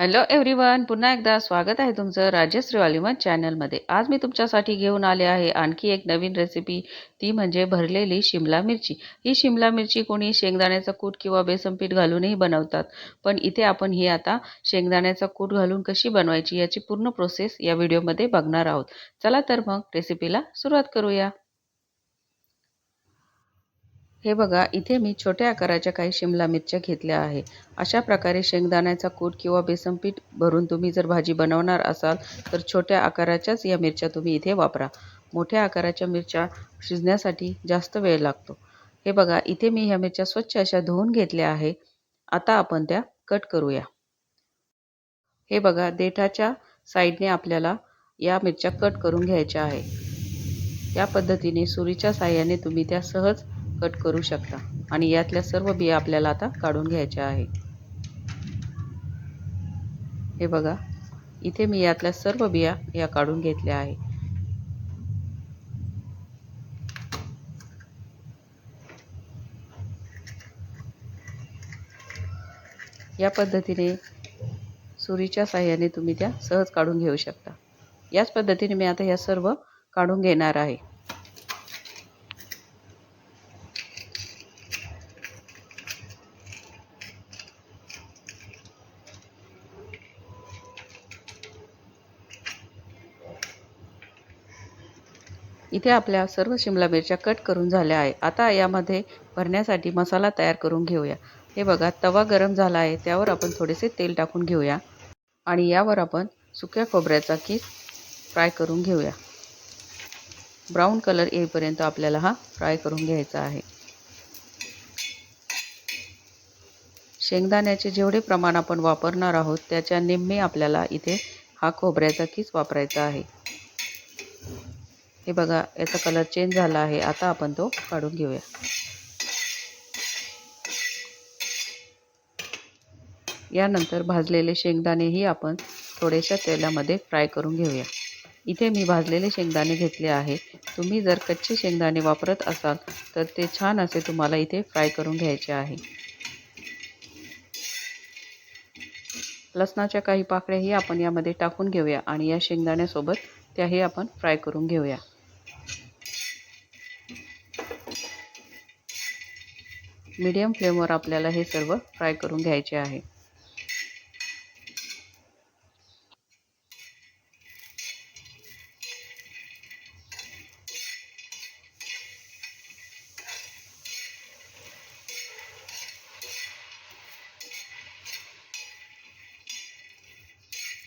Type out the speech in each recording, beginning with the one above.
Hello everyone पुन्हा एकदा स्वागत आहे तुमचं राजश्री वालिमत चॅनलमध्ये. आज मी तुमच्यासाठी घेऊन आले आहे आणखी एक नवीन रेसिपी ती म्हणजे भरलेली शिमला मिरची. ही शिमला मिरची कोणी शेंगदाण्याचं कूट किंवा बेसन पीठ घालूनही बनवतात. पण इथे आपण ही आता शेंगदाण्याचा कूट घालून कशी बनवायची याची पूर्ण प्रोसेस या व्हिडिओमध्ये बघणार आहोत. चला तर मग रेसिपीला सुरुवात करूया. हे बघा इथे मी छोट्या आकाराच्या काही शिमला मिरच्या घेतल्या आहे. अशा प्रकारे शेंगदाण्याचा कूट किंवा बेसन पीठ भरून तुम्ही जर भाजी बनवणार असाल तर छोट्या आकाराच्याच या मिरच्या तुम्ही इथे वापरा. मोठ्या आकाराच्या मिरच्या शिजण्यासाठी जास्त वेळ लागतो. हे बघा इथे मी ह्या मिरच्या स्वच्छ अशा धुवून घेतल्या आहे. आता आपण त्या कट करूया. हे बघा देठाच्या साईडने आपल्याला या मिरच्या कट करून घ्यायच्या आहे. त्या पद्धतीने सुरीच्या साह्याने तुम्ही त्या सहज कट करू शकता. आणि यातल्या सर्व बिया आपल्याला आता काढून घ्यायच्या आहे हे बघा इथे मी यातल्या सर्व बिया या काढून घेतल्या आहे या पद्धतीने सुरीच्या साह्याने तुम्ही त्या सहज काढून घेऊ शकता. याच पद्धतीने मी आता ह्या सर्व काढून घेणार आहे. इथे आपल्या सर्व शिमला मिरच्या कट करून झाल्या आहे आता यामध्ये भरण्यासाठी मसाला तयार करून घेऊया. हे बघा तवा गरम झाला आहे त्यावर आपण थोडेसे तेल टाकून घेऊया. आणि यावर आपण सुक्या खोबऱ्याचा केस फ्राय करून घेऊया. ब्राऊन कलर येईपर्यंत आपल्याला हा फ्राय करून घ्यायचा आहे. शेंगदाण्याचे जेवढे प्रमाण आपण वापरणार आहोत त्याच्या निम्मे आपल्याला इथे हा खोबऱ्याचा किस वापरायचा आहे. हे बघा याचा कलर चेंज झाला आहे. आता आपण तो काढून घेऊया. यानंतर भाजलेले शेंगदाणेही आपण थोड्याशा तेलामध्ये फ्राय करून घेऊया. इथे मी भाजलेले शेंगदाणे घेतले आहे. तुम्ही जर कच्चे शेंगदाणे वापरत असाल तर ते छान असे तुम्हाला इथे फ्राय करून घ्यायचे आहे. लसणाच्या काही पाकळ्याही आपण यामध्ये टाकून घेऊया आणि या शेंगदाण्यासोबत त्याही आपण फ्राय करून घेऊया. मीडियम फ्लेमवर आपल्याला हे सर्व फ्राय करून घ्यायचे आहे.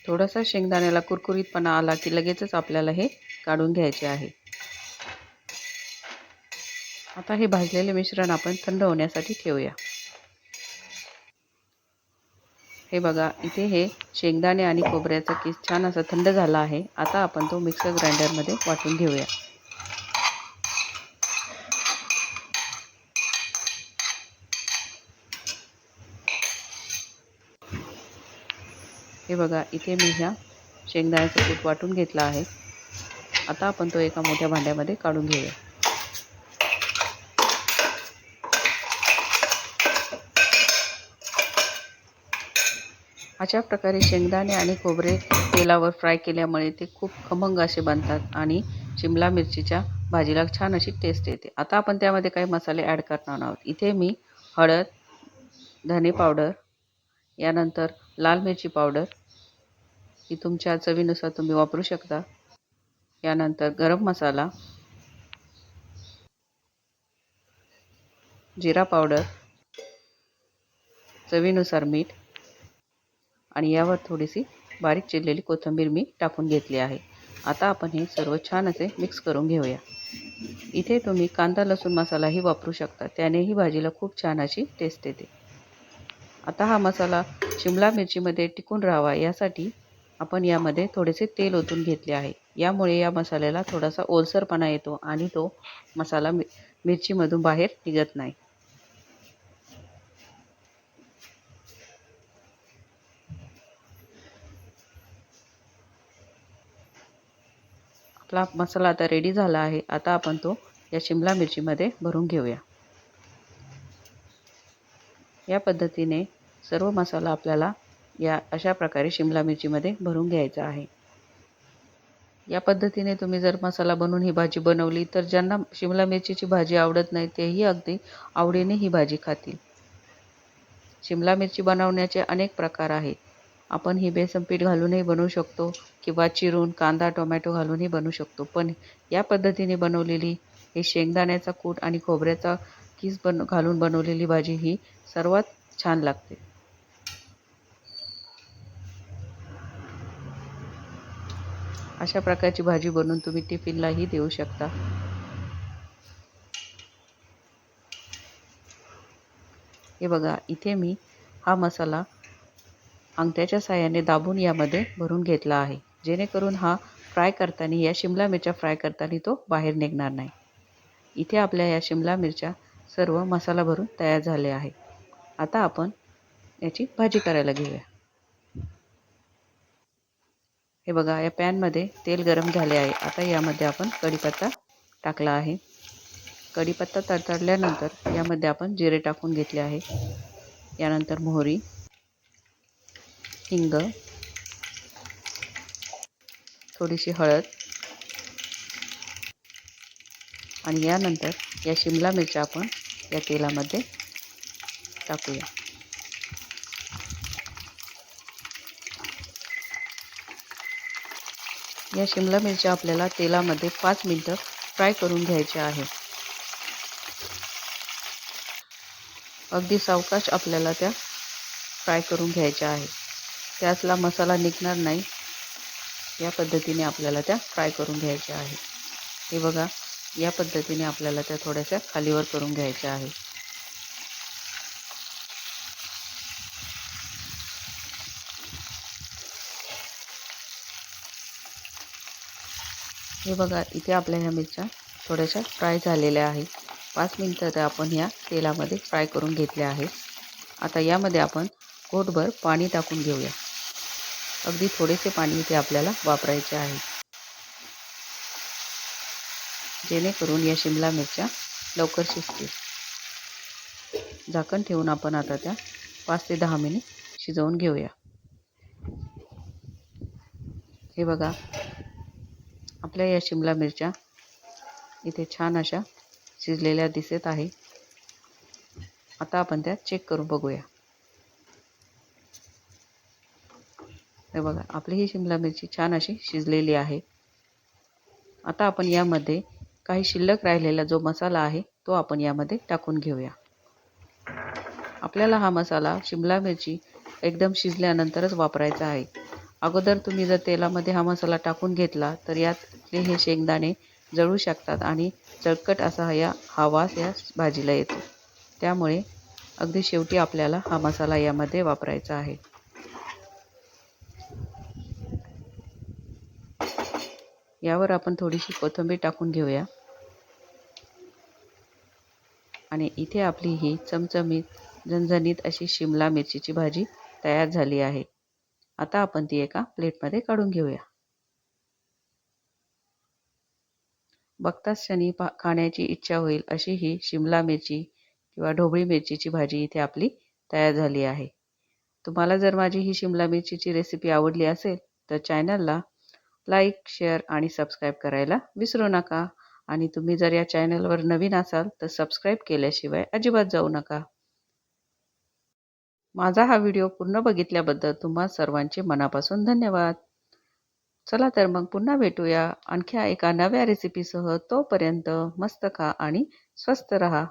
थोडासा शेंगदाण्याला कुरकुरीतपणा आला की लगेचच आपल्याला हे काढून घ्यायचे आहे. आता हे भाजलेले मिश्रण आपण थंड होण्यासाठी ठेवूया. हे बघा इथे हे शेंगदाणे आणि खोबऱ्याचा किस छान असा थंड झाला आहे. आता आपण तो मिक्सर ग्राइंडरमध्ये वाटून घेऊया. हे बघा इथे मी ह्या शेंगदाण्याचं पीठ वाटून घेतला आहे. आता आपण तो एका मोठ्या भांड्यामध्ये काढून घेऊया. अशा प्रकारे शेंगदाणे आणि खोबरे तेलावर फ्राय केल्यामुळे ते खूप खमंग असे बनतात आणि शिमला मिरचीच्या भाजीला छान अशी टेस्ट येते. आता आपण त्यामध्ये काही मसाले ॲड करणार आहोत. इथे मी हळद धने पावडर यानंतर लाल मिरची पावडर ही तुमच्या चवीनुसार तुम्ही वापरू शकता. यानंतर गरम मसाला जिरा पावडर चवीनुसार मीठ आणि यावर थोडीशी बारीक चिरलेली कोथिंबीर मी टाकून घेतली आहे. आता आपण हे सर्व छान असे मिक्स करून घेऊया. इथे तुम्ही कांदा लसूण मसालाही वापरू शकता. त्यानेही भाजीला खूप छान अशी टेस्ट येते. आता हा मसाला शिमला मिरचीमध्ये टिकून राहावा यासाठी आपण यामध्ये थोडेसे तेल ओतून घेतले आहे. यामुळे या मसाल्याला थोडासा ओलसरपणा येतो आणि तो मसाला मि मिरचीमधून बाहेर निघत नाही. आपला मसाला आता रेडी झाला आहे. आता आपण तो या शिमला मिरचीमध्ये भरून घेऊया. या पद्धतीने सर्व मसाला आपल्याला या अशा प्रकारे शिमला मिरचीमध्ये भरून घ्यायचा आहे. या पद्धतीने तुम्ही जर मसाला बनवून ही भाजी बनवली तर ज्यांना शिमला मिरचीची भाजी आवडत नाही तेही अगदी आवडीने ही भाजी खातील. शिमला मिरची बनवण्याचे अनेक प्रकार आहेत. आपण ही बेसन पीठ घालूनही बनवू शकतो किंवा चिरून कांदा टोमॅटो घालूनही बनवू शकतो. पण या पद्धतीने बनवलेली हे शेंगदाण्याचा कूट आणि खोबऱ्याचा किस बन घालून बनवलेली भाजी ही सर्वात छान लागते. अशा प्रकारची भाजी बनवून तुम्ही टिफिनलाही देऊ शकता. हे बघा इथे मी हा मसाला अंगठ्याच्या साहाय्याने दाबून यामध्ये भरून घेतला आहे. जेणेकरून हा फ्राय करताना या शिमला मिरच्या फ्राय करताना तो बाहेर निघणार नाही. इथे आपल्या या शिमला मिरच्या सर्व मसाला भरून तयार झाले आहे. आता आपण याची भाजी करायला घेऊया. हे बघा या पॅनमध्ये तेल गरम झाले आहे. आता यामध्ये आपण कढीपत्ता टाकला आहे. कढीपत्ता तडतडल्यानंतर यामध्ये आपण जिरे टाकून घेतले आहे. यानंतर मोहरी हिंग थोडीशी हळद आणि यानंतर या शिमला मिरच्या आपण या तेलामध्ये टाकूया. या शिमला मिरच्या आपल्याला तेलामध्ये पाच मिनटं फ्राय करून घ्यायच्या आहे अगदी सावकाश आपल्याला त्या फ्राय करून घ्यायच्या आहे त्यातला मसाला निघणार नाही. या पद्धतीने आपल्याला त्या फ्राय करून घ्यायच्या आहे हे बघा या पद्धतीने आपल्याला त्या थोड्याशा खालीवर करून घ्यायच्या आहे हे बघा इथे आपल्या ह्या मिरच्या थोड्याशा फ्राय झालेल्या आहेत. पाच मिनटं त्या आपण ह्या तेलामध्ये फ्राय करून घेतल्या आहेत. आता यामध्ये आपण घोटभर पाणी टाकून घेऊया. अगदी थोडेसे पाणी इथे आपल्याला वापरायचे आहे. जेणेकरून या शिमला मिरच्या लवकर शिजतील. झाकण ठेवून आपण आता त्या पाच ते दहा मिनिट शिजवून घेऊया. हे बघा आपल्या या शिमला मिरच्या इथे छान अशा शिजलेल्या दिसत आहे. आता आपण त्या चेक करून बघूया. हे बघा आपली ही शिमला मिरची छान अशी शिजलेली आहे. आता आपण यामध्ये काही शिल्लक राहिलेला जो मसाला आहे तो आपण यामध्ये टाकून घेऊया. आपल्याला हा मसाला शिमला मिरची एकदम शिजल्यानंतरच वापरायचा आहे. अगोदर तुम्ही जर तेलामध्ये हा मसाला टाकून घेतला तर यातले हे शेंगदाणे जळू शकतात आणि चळकट असा या हा वास या भाजीला येतो. त्यामुळे अगदी शेवटी आपल्याला हा मसाला यामध्ये वापरायचा आहे. यावर आपण थोडीशी कोथिंबीर टाकून घेऊया. आणि इथे आपली ही चमचमीत झणझणीत अशी शिमला मिरचीची भाजी तयार झाली आहे. आता आपण ती एका प्लेटमध्ये काढून घेऊया. बघताच क्षणी पा खाण्याची इच्छा होईल अशी ही शिमला मिरची किंवा ढोबळी मिरचीची भाजी इथे आपली तयार झाली आहे. तुम्हाला जर माझी ही शिमला मिरचीची रेसिपी आवडली असेल तर चॅनलला लाईक शेअर आणि सबस्क्राईब करायला विसरू नका. आणि तुम्ही जर या चॅनलवर नवीन असाल तर सबस्क्राईब केल्याशिवाय अजिबात जाऊ नका. माझा हा व्हिडिओ पूर्ण बघितल्याबद्दल तुम्हा सर्वांचे मनापासून धन्यवाद. चला तर मग पुन्हा भेटूया आणखी एका नव्या रेसिपीसह तोपर्यंत मस्त खा आणि स्वस्त रहा.